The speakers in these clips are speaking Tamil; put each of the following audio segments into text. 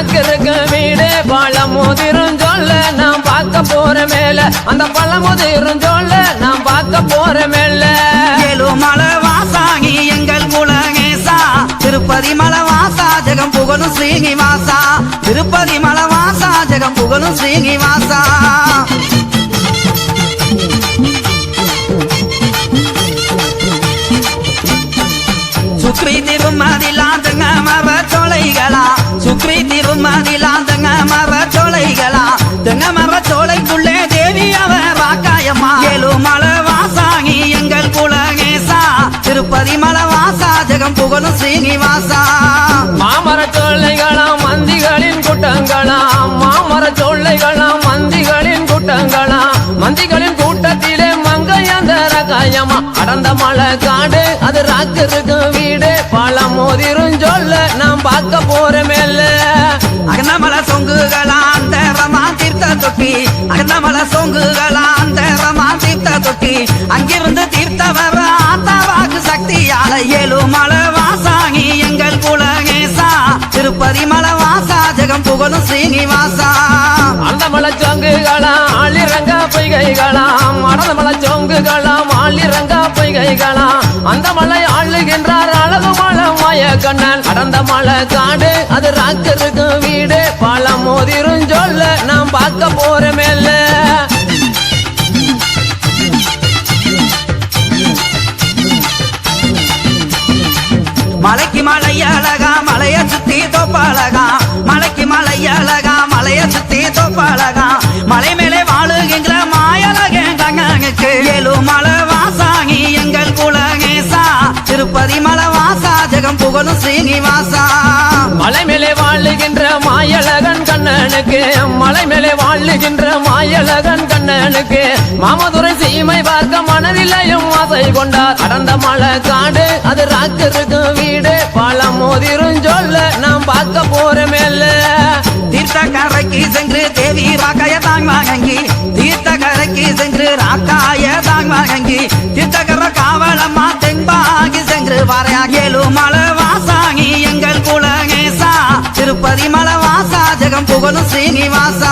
ராக்கிருக்கு வீடு பழமுதிரும் சொல்ல நான் பார்க்க போற மேல. அந்த பழமுதிரும் சொல்ல நான் பார்க்க போற மேல. மலை வாசாங்கி எங்கள் குலகேசா திருப்பதி மலை வாசா ஜெகம் புகழும் ஸ்ரீனிவாசா. திருப்பதி மலை வாசா ஜெகம் புகழும் ஸ்ரீனிவாசா. சுக்ரி திருமதிலாந்தங்க மர தெங்க மர சோலைக்குள்ளே தேவி அவர் ராக்காயம்மா ஏழுமலை வாசாகி எங்கள் குலகேசா. திருப்பதி மலை வாசா ஜெகம் புகழும் ஸ்ரீனிவாசா மாமர சோலைகளாம் மந்திகளின் கூட்டங்களாம். மாமர சோலைகளாம் மந்திகளின் கூட்டங்களாம். மந்திகளின் கூட்டத்திலே மங்கையந்தர காயமா அடர்ந்த மலை காடு அது ராக்கிருக்கு வீடு. பழம் மோதிரும் சொல்ல நான் பார்க்க போற மேல. அகந்தமல சொங்குகளா அந்த ரமா தீர்த்த தொட்டி அகந்தமல சொங்குகளா அந்த ரமா தீர்த்த தொட்டி. அங்கிருந்து தீர்த்த வர ஆத்தாவாக்கு சக்தியால ஏழுமலை வாசாகி எங்கள் குலகேசா திருப்பதி மலவாசா ஜெகம் புகழும் சீனிவாசா. அந்த மலை சோங்குகளாம் ஆளிரங்க பொய்கைகளாம் அடந்த மலை சோங்குகளாம் ஆளிரங்க பொய்கைகளாம் அந்த மலை ஆளுகின்றார் அழகு மலை மாய கண்ணன். அடந்த மலை காடு அது ராக்கருக்கு வீடு. பழம் மோதிரும் சொல்ல நாம் பார்க்க போறமே மலைக்கு மலை அழகா மலைய சுத்தி தோப்பழகா மலைக்கு மலை அழகா மலைய சுத்தி தோப்பழகா மலை மேலே வாழுகின்ற மாயழகங்களுக்கு ஏழு மலை புகழும் ஸ்ரீனிவாசா மலை மேலே வாழுகின்ற மாயழகன் கண்ணனுக்கு மலை மேலே வாழுகின்ற மாயழகன் கண்ணனுக்கு மாமதுரை சீமை பார்க்க மனதிலையும் ஆசை கொண்டார். அடர்ந்த மலை காடு அது ராக்கிருக்கு வீடு. பழம் மோதிரும் சொல்ல நான் பார்க்க போற மேல தீர்த்த கரைக்கு சென்று தேவி ராக்காய தாங் வாங்கி தீர்த்த கரைக்கு சென்று ராக்காய தாங் வாங்கி மலை வாசா ஜெகம் புகழும் ஸ்ரீனிவாசா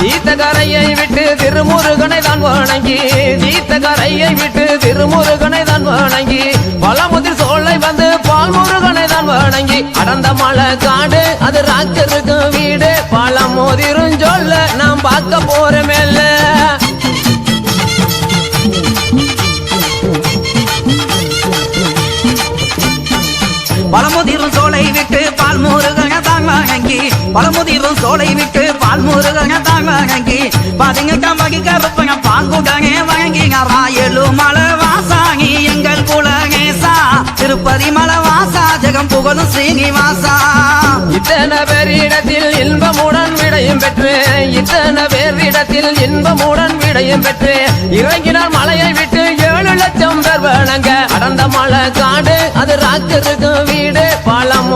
தீர்த்தகரையை விட்டு திருமுருகனை தான் வணங்கி தீர்த்தகரையை விட்டு திருமுருகனை தான் வணங்கி பழமுதிர் சோலை வந்து பால் முருகனை தான் வணங்கி அடர்ந்த மலை காடு அது ராக்கருக்கு வீடு பழம் மோதிரும் சொல்ல நான் பார்க்க போற மேல பழமுதிரும் சோலை விட்டு பால் முருகன தாங் வாங்கி பழமுதிரும் சோலை விட்டு பால் முருகங்க தாங் வாங்கி பாதிங்க கம்பகி கருப்பங்க பால் கூட்டங்க வாங்கிங்க ராயலு மலை வாசாங்கி எங்கள் குலகேசா திருப்பதி மலை வாசா ஜெகம் புகழும் ஸ்ரீனிவாசா இத்தனை பேரிடத்தில் இன்பமுடன் விடையும் பெற்று. இத்தனை பேரிடத்தில் இன்பமுடன் விடையும் பெற்று. இறங்கினார் மலையை விட்டு ஏழு லட்சம் பேர் வணங்க அடந்த மலை காடு அது ராக்கருக்கு வீடு. பழம்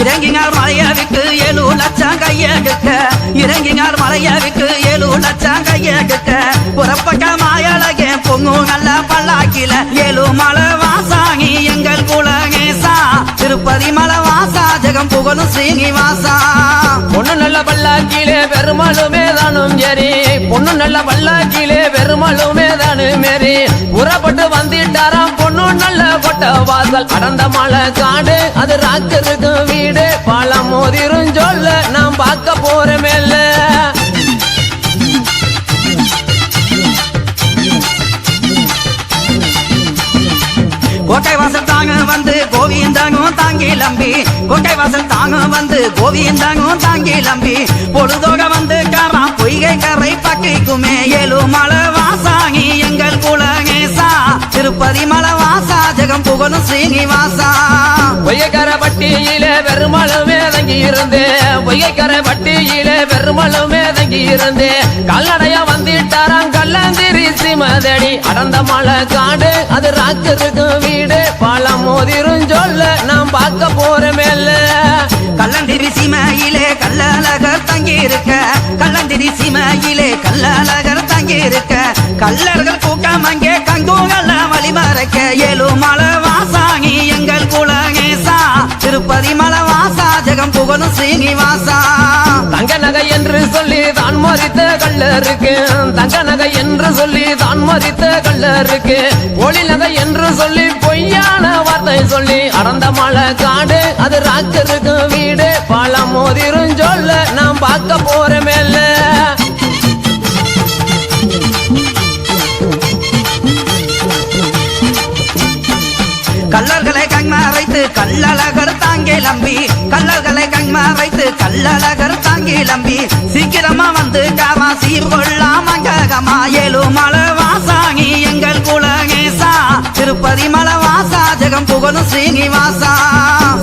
இறங்கினார் மலைய ஏழு லட்சம் கையெடுக்க இறங்கினார் மலைய ஏழு லட்சம் கையெடுக்க புறப்பட்ட மாயழகே பொங்கு நல்ல பல்லாக்கில ஏழு மலை திருப்பதி மலவாசா ஜெகம் புகழும் ஸ்ரீனிவாசா. பொண்ணு நல்ல பல்லாக்கிலே பெருமாளுமே தானும் சரி பொண்ணு நல்ல பல்லாக்கிலே பெருமாளுமே தானும் மேரி புறப்பட்டு வந்துட்டாராம் பொண்ணு நல்ல கொட்ட வாசல். அடந்த மலை காடு அது ராக்கருக்கு வீடு. பழம் மோதிரும் சொல்ல நான் பார்க்க போறமேல்ல தாங்கி லம்பி. கோட்டை வாசல் தாங்க வந்து கோவிந்தங்கும் தாங்கி லம்பி. பொழுதோக வந்து காரா பொய்கை கரை பக்கைக்குமே. ஏழு மலை வாசாகி எங்கள் குலகேசா. திருப்பதி மலை வாசா ஜெகம் புகழும் ஸ்ரீனிவாசா. பொய்யக்கரை பட்டியிலே பெருமாளுமே தங்கி இருந்தே பொய்யக்கரை பட்டியிலே பெருமாளுமே தங்கி இருந்து கல்லடையா வந்துட்டாராம் கல்லந்திரி சிமதடி. அடந்த மலை காடு அது ராக்கருக்கு வீடு. பழம் மோதிரும் சொல்ல நான் பார்க்க போற மேல கல்லந்திரி சிமையிலே கல்லழகர் தங்கி இருக்க கல்லந்திரி சிமையிலே கல்லழகர் தங்கி இருக்க கல்லர்கள் கூட்டம் அங்கே கங்குகள் வழிமறைக்க. ஏழு மலை வாசாகி எங்கள் குலகேசா. திருப்பதி மலை ஜெகம் புகழும் ஸ்ரீனிவாசா தங்க நகை என்று சொல்லி தான் மறித்த கள்ளருக்கு. தங்க நகை என்று சொல்லி தான் மறித்த கள்ளருக்கு. ஒளி நகை என்று சொல்லி பொய்யான வார்த்தை சொல்லி அடந்த மலை காடு அது ராக்கருக்கு வீடு. பழம் மோதிரும் சொல்ல நாம் பார்க்க போற மேல கல்லர்களை கண்மறைத்து கல்லழகர் தாங்கி லம்பி கல்லர்களை வைத்து கல்லழகர் தாங்கி லம்பி. சீக்கிரமா வந்து காமா சீர்கொள்ளா மங்ககமா ஏழு மலை வாசாங்கி எங்கள் குலகேசா. திருப்பதி மலை வாசா ஜெகம் புகழும் ஸ்ரீனிவாசா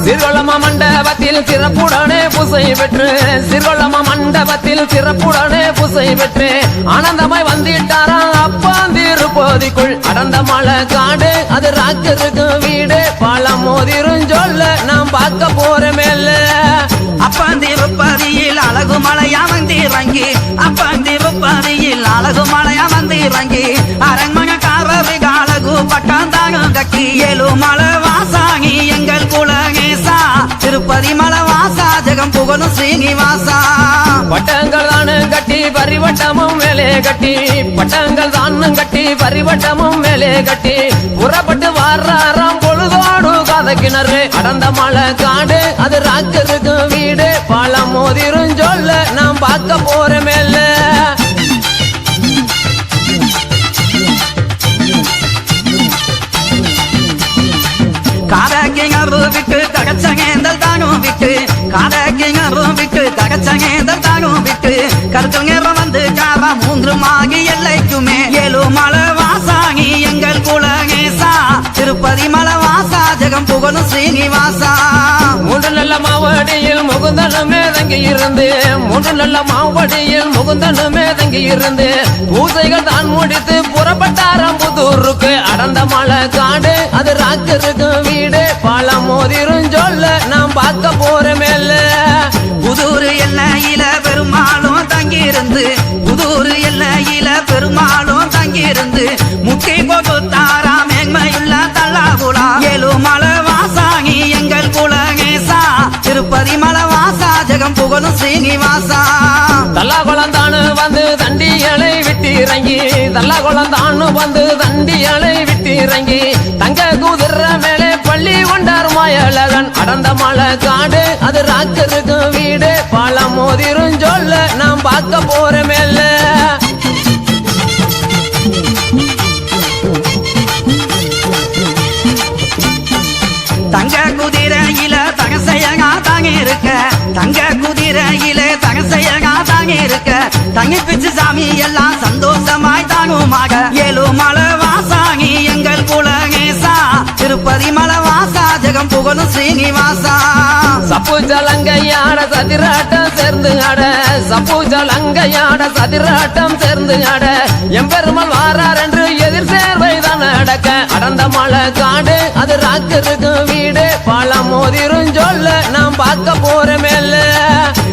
சிறுவளம மண்டபத்தில் சிறப்புடனே பூசை பெற்று சிறுவளம மண்டபத்தில் சிறப்புடனே பூசை பெற்று ஆனந்தமாய் வந்துட்டாரா அப்பா திருப்பதிக்குள். அடந்த மலை காடு அது ராக்கருக்கு வீடு. பழம் மோதிரும் சொல்ல நாம் பார்க்க போற மேல. அப்பந்திருப்பதியில் அழகு மலையா வந்திறங்கி அப்பந்திருப்பதியில் அழகு மலையா வந்திறங்கி அரண்மனக்காரரு காலகு பட்டாந்தாகம் கட்டி. ஏழு மலை வாசாங்கி எங்கள் குலகேசா. திருப்பதி மலை வாசா ஜெகம் புகழும் ஸ்ரீனிவாசா. பட்டங்கள் தானும் கட்டி பரிவட்டமும் மேலே கட்டி. பட்டங்கள் தானும் கட்டி பரிவட்டமும் மேலே கட்டி. புறப்பட்டு வர்றாராம் பொழுதோடு கதக்கிணறு அடந்த மலை காடு அது ராக்கருக்கு வீடு. பழம் மோதிரும் சொல்ல நாம் பார்க்க போற மேல. காதக்கிங்கரு விட்டு விட்டு காதக்கிங்கரு விட்டு தகச்சங்கேந்தல் தானும் விட்டு கருத்து நேரம் வந்து காரா மூன்று மாகி எல்லைக்குமே. ஏழு மலை வாசாங்கி எங்கள் குலகேசா திருப்பதி மலை வாசா ஜெகம் புகழும் ஸ்ரீனிவாசா. மூன்று நல்ல மாவடியில் முகுந்தனுமே தங்கி இருந்து மூன்று நல்ல மாவடியில் முகுந்தனுமே தங்கி இருந்து பூசைகள் தான் முடித்து புறப்பட்டாராம் புதூருக்கு. அடந்த மலை காடு அது ராக்கருக்கு வீடு. பழம் மோதிரும் சொல்ல நான் ஸ்ரீனிவாசா தல்லா குளந்தானு வந்து தண்டியலை விட்டு இறங்கி தல்லா குளந்தானு வந்து தண்டியலை விட்டு இறங்கி தங்க குதிர மேலே பள்ளி கொண்டார் மாயழகன். அடந்த மலை காடு அது ராக்கருக்கு வீடு. பழம் மோதிரும் சொல்ல நாம் பார்க்க போற மேல. தங்க குதிரையில தகசையகா தாங்கி இருக்க தாங்கி இருக்க. தங்கி பிச்சு சாமி எல்லாம் சந்தோஷமாய் தானுமாக ஏழு மலை எங்கள் குலகேசா. திருப்பதி மலை வாசா ஜெகம் புகழும் ஸ்ரீனிவாசா சப்பு ஜலங்கையாட சதிராட்டம் சேர்ந்து ஆட. சப்பு ஜலங்கையாட சதிராட்டம் சேர்ந்து ஆட. எம்பெருமல் வாரார் என்று எதிர் சேர்வை தான் நடக்க. அடந்த மலை காடு அது ராக்கருக்கு வீடு. பழம் மோதிரும் சொல்ல நாம் பார்க்க போற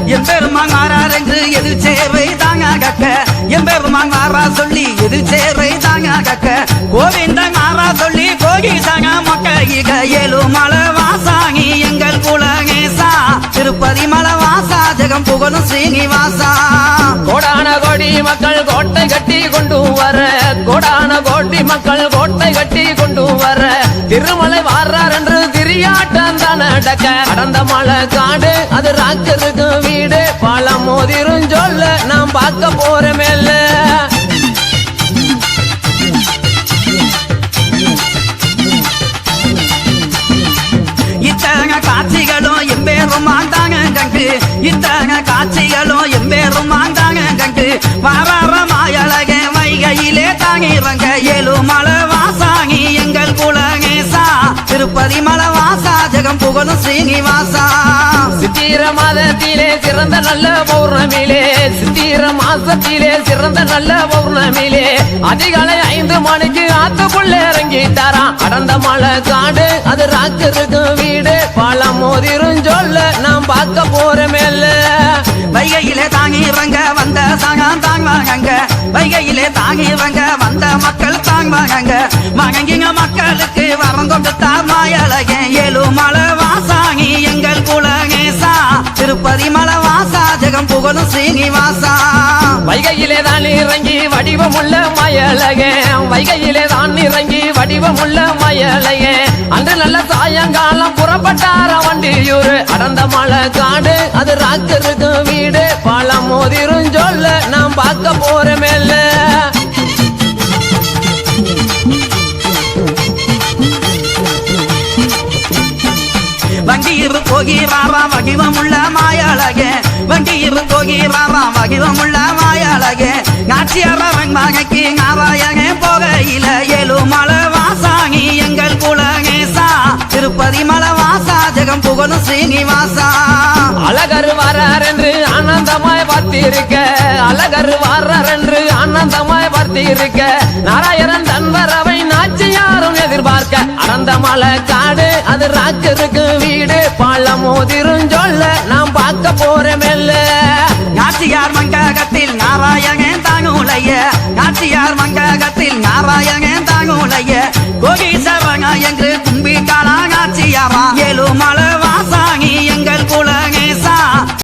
மேல எம்பெருமாங்காரார் என்று எதிர் சேவை தாங்க கக்க. எம்பெருமாங்காரா சொல்லி எதிர் சேவை தாங்க கக்க. கோவிந்தன் வாரா சொல்லி கோகி தாங்க மக்க. இக ஏழு மலை எங்கள் குலகேசா திருப்பதி மலை வாசா ஜெகம் புகழும் ஸ்ரீனிவாசா கோடான கோடி மக்கள் கோட்டை கட்டி கொண்டு வர. கோடான கோடி மக்கள் கோட்டை கட்டி கொண்டு வர. திருமலை வாரார் என்று நடக்க. அடந்த மலை காடு அது ராக்கருக்கு வீடு. பழம் மோதிரும் சொல்ல நாம் பார்க்க போற மேல. இத்தக காட்சிகளும் எம்பேரும் மாந்தாங்க கண்டு. இத்தக காட்சிகளும் எம்பேரும் மாந்தாங்க கண்டு. வாரார மாயழக வைகையிலே தாங்கிறங்க. ஏழு மலை வாசாங்கி எங்கள் குலகேசா. திருப்பதி மலை வாசா உலகம் புகழும் ஸ்ரீனிவாசா. சித்திர மாதத்திலே சிறந்த நல்ல பௌர்ணமியிலே சித்திர மாசத்திலே சிறந்த நல்ல பௌர்ணமிலே அதிகாலை ஐந்து மணிக்கு ஆத்துக்குள்ள இறங்கிட்டாராம். அடந்த மலை காடு அது ராக்கருக்கு வீடு. பழம் மோதிரும் சொல்ல நாம் பார்க்க போறமே மேல வைகையிலே தாங்கிறங்க வந்த சகம் தாங்குவாங்க வைகையிலே தாங்கிறங்க வந்த மக்கள் தாங்குவாங்க மகங்கிங்க மக்களுக்கு வரம் கொடுத்தா மாயழகன். ஏழு மலை வாசாங்கி எங்கள் புகழும் சீனிவாசா. வைகையிலே தான் இறங்கி வடிவமுள்ள மயலகே. வைகையிலே தான் இறங்கி வடிவமுள்ள மயலகே. அன்று நல்ல சாயங்காலம் புறப்பட்டார வண்டியூர். அடந்த மலை காடு அது ராக்கருக்கு வீடு. பழம் மோதிரும் சொல்ல நாம் பார்க்க போற போகிறாரா உள்ள மாயாளகே வண்டியிரு போகிறாரா வடிவமுள்ள மாயாளகே நாச்சியாரவன் மகக்கு நாராயணே போகையில ஏழு மலை வாசாகி எங்கள் குலகேசா திருப்பதி மலை வாசா ஜெகம் புகழும் ஸ்ரீனிவாசா அழகர் வரார் என்று ஆனந்தமாய் பார்த்திருக்க. அழகர் வரார் என்று ஆனந்தமாய் பார்த்திருக்க. நாராயணன் தன்வரவை நாச்சியாரும் எதிர்பார்க்க அந்த மலை காடு அது ராக்கருக்கு வீடு. பழம் மோதிரும் சொல்ல நாம் பார்க்க போறமெல்ல நாச்சியார் மங்ககத்தில் நாராயணன் தாங்குலைய நாச்சியார் மங்ககத்தில் நாராயணன் தாங்குலைய கோகீசவங்க என்று கும்பிட்டாளா நாச்சியாரா? ஏழு மலை